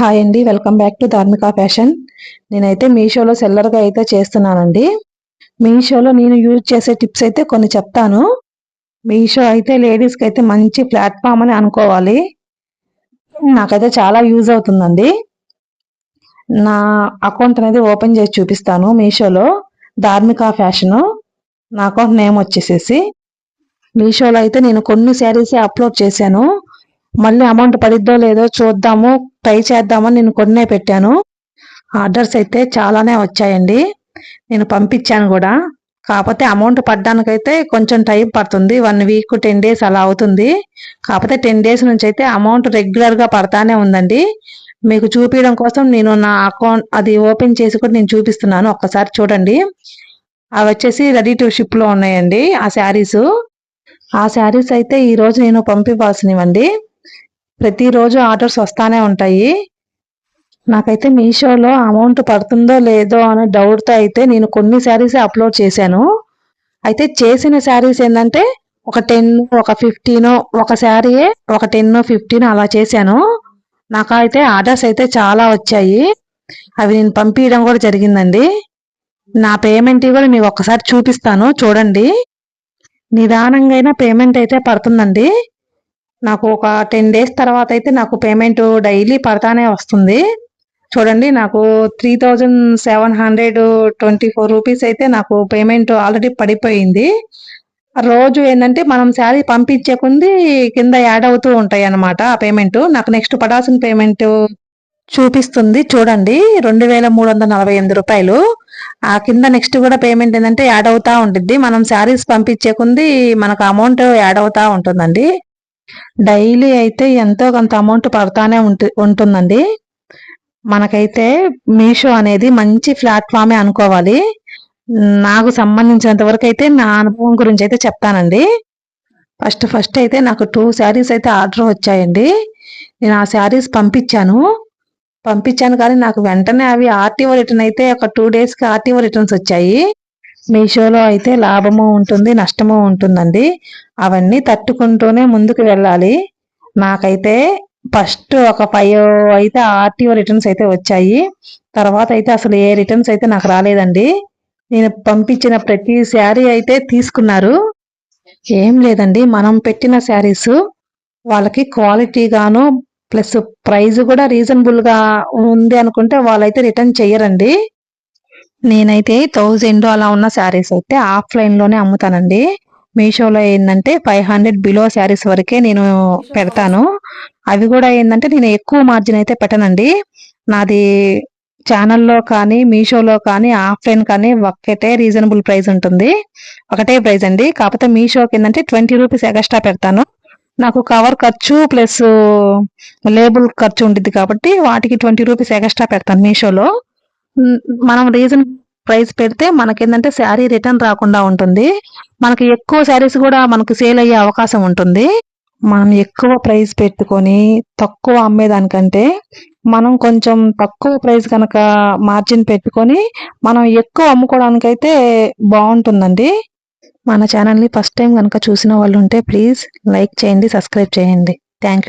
Hi అండి welcome back to Dharmika fashion నేనైతే మీషోలో సెల్లర్గా అయితే చేస్తున్నానండి. మీషోలో నేను యూజ్ చేసే టిప్స్ అయితే కొన్ని చెప్తాను. మీషో అయితే లేడీస్కి అయితే మంచి ప్లాట్ఫామ్ అని అనుకోవాలి. నాకైతే చాలా యూజ్ అవుతుందండి. నా అకౌంట్ అనేది ఓపెన్ చేసి చూపిస్తాను మీషోలో. ధార్మిక ఫ్యాషను నా అకౌంట్ నేమ్ వచ్చేసేసి. మీషోలో అయితే నేను కొన్ని శారీసే అప్లోడ్ చేశాను. మళ్ళీ అమౌంట్ పడిద్దో లేదో చూద్దాము ట్రై చేద్దామని నేను కొన్నే పెట్టాను. ఆర్డర్స్ అయితే చాలానే వచ్చాయండి. నేను పంపించాను కూడా. కాకపోతే అమౌంట్ పడ్డానికైతే కొంచెం టైం పడుతుంది. వన్ వీక్ టెన్ డేస్ అలా అవుతుంది. కాకపోతే టెన్ డేస్ నుంచి అయితే అమౌంట్ రెగ్యులర్గా పడతానే ఉందండి. మీకు చూపించడం కోసం నేను నా అకౌంట్ అది ఓపెన్ చేసి కూడా నేను చూపిస్తున్నాను. ఒక్కసారి చూడండి. అవి వచ్చేసి రెడీ టు షిప్లో ఉన్నాయండి ఆ శారీస్. ఆ శారీస్ అయితే ఈరోజు నేను పంపివ్వాల్సినవండి. ప్రతిరోజు ఆర్డర్స్ వస్తానే ఉంటాయి. నాకైతే మీషోలో అమౌంట్ పడుతుందో లేదో అనే డౌట్తో అయితే నేను కొన్ని శారీస్ అప్లోడ్ చేశాను. అయితే చేసిన శారీస్ ఏంటంటే ఒక టెన్ ఒక ఫిఫ్టీన్ ఒక శారీయే ఒక టెన్ ఫిఫ్టీన్ అలా చేశాను. నాకు అయితే ఆర్డర్స్ అయితే చాలా వచ్చాయి. అవి నేను పంపించడం కూడా జరిగిందండి. నా పేమెంట్ కూడా మీకు ఒకసారి చూపిస్తాను చూడండి. నిదానంగా పేమెంట్ అయితే పడుతుందండి. నాకు ఒక టెన్ డేస్ తర్వాత అయితే నాకు పేమెంట్ డైలీ పడతానే వస్తుంది. చూడండి నాకు three thousand seven hundred twenty four rupees అయితే నాకు పేమెంట్ ఆల్రెడీ పడిపోయింది. రోజు ఏంటంటే మనం శారీ పంపించే కొంది కింద యాడ్ అవుతూ ఉంటాయి అన్నమాట ఆ పేమెంట్ నాకు నెక్స్ట్ పడాల్సిన పేమెంట్ చూపిస్తుంది. చూడండి రెండు వేల మూడు వందల నలభై ఎనిమిది రూపాయలు. ఆ కింద నెక్స్ట్ కూడా పేమెంట్ ఏంటంటే యాడ్ అవుతా ఉంటుంది మనం శారీస్ పంపించే కొంది మనకు అమౌంట్ యాడ్ అవుతా ఉంటుందండి. డైలీ అయితే ఎంతో కొంత అమౌంట్ పడతానే ఉంటుందండి. మనకైతే మీషో అనేది మంచి ప్లాట్ఫామే అనుకోవాలి. నాకు సంబంధించినంత వరకు అయితే నా అనుభవం గురించి అయితే చెప్తానండి. ఫస్ట్ ఫస్ట్ అయితే నాకు టూ శారీస్ అయితే ఆర్డర్ వచ్చాయండి. నేను ఆ శారీస్ పంపించాను. పంపించాను కానీ నాకు వెంటనే అవి ఆర్టీఓ రిటర్న్ అయితే ఒక టూ డేస్కి ఆర్టీఓ రిటర్న్స్ వచ్చాయి. మీషోలో అయితే లాభము ఉంటుంది నష్టము ఉంటుందండి. అవన్నీ తట్టుకుంటూనే ముందుకు వెళ్ళాలి. నాకైతే ఫస్ట్ ఒక ఫైవ్ అయితే ఆర్టీఓ రిటర్న్స్ అయితే వచ్చాయి. తర్వాత అయితే అసలు ఏ రిటర్న్స్ అయితే నాకు రాలేదండి. నేను పంపించిన ప్రతి శారీ అయితే తీసుకున్నారు. ఏం లేదండి మనం పెట్టిన శారీస్ వాళ్ళకి క్వాలిటీగాను ప్లస్ ప్రైస్ కూడా రీజనబుల్గా ఉంది అనుకుంటే వాళ్ళైతే రిటర్న్ చెయ్యరండి. నేనైతే థౌజండ్ అలా ఉన్న శారీస్ అయితే ఆఫ్లైన్లోనే అమ్ముతానండి. మీషోలో ఏంటంటే ఫైవ్ హండ్రెడ్ బిలో శారీస్ వరకే నేను పెడతాను. అవి కూడా ఏంటంటే నేను ఎక్కువ మార్జిన్ అయితే పెట్టనండి. నాది ఛానల్లో కానీ మీషోలో కానీ ఆఫ్లైన్ కానీ ఒక్కటే రీజనబుల్ ప్రైస్ ఉంటుంది. ఒకటే ప్రైస్ అండి. కాకపోతే మీషోకి ఏంటంటే ట్వంటీ రూపీస్ ఎక్స్ట్రా పెడతాను. నాకు కవర్ ఖర్చు ప్లస్ లేబుల్ ఖర్చు ఉంటుంది కాబట్టి వాటికి ట్వంటీ రూపీస్ ఎక్స్ట్రా పెడతాను మీషోలో. మనం రీజన్ ప్రైస్ పెడితే మనకి ఏంటంటే శారీ రిటర్న్ రాకుండా ఉంటుంది. మనకి ఎక్కువ శారీస్ కూడా మనకు సేల్ అయ్యే అవకాశం ఉంటుంది. మనం ఎక్కువ ప్రైస్ పెట్టుకొని తక్కువ అమ్మేదానికంటే మనం కొంచెం తక్కువ ప్రైస్ కనుక మార్జిన్ పెట్టుకొని మనం ఎక్కువ అమ్ముకోవడానికైతే బాగుంటుందండి. మన ఛానల్ని ఫస్ట్ టైం కనుక చూసిన వాళ్ళు ఉంటే ప్లీజ్ లైక్ చేయండి సబ్స్క్రైబ్ చేయండి. Thank you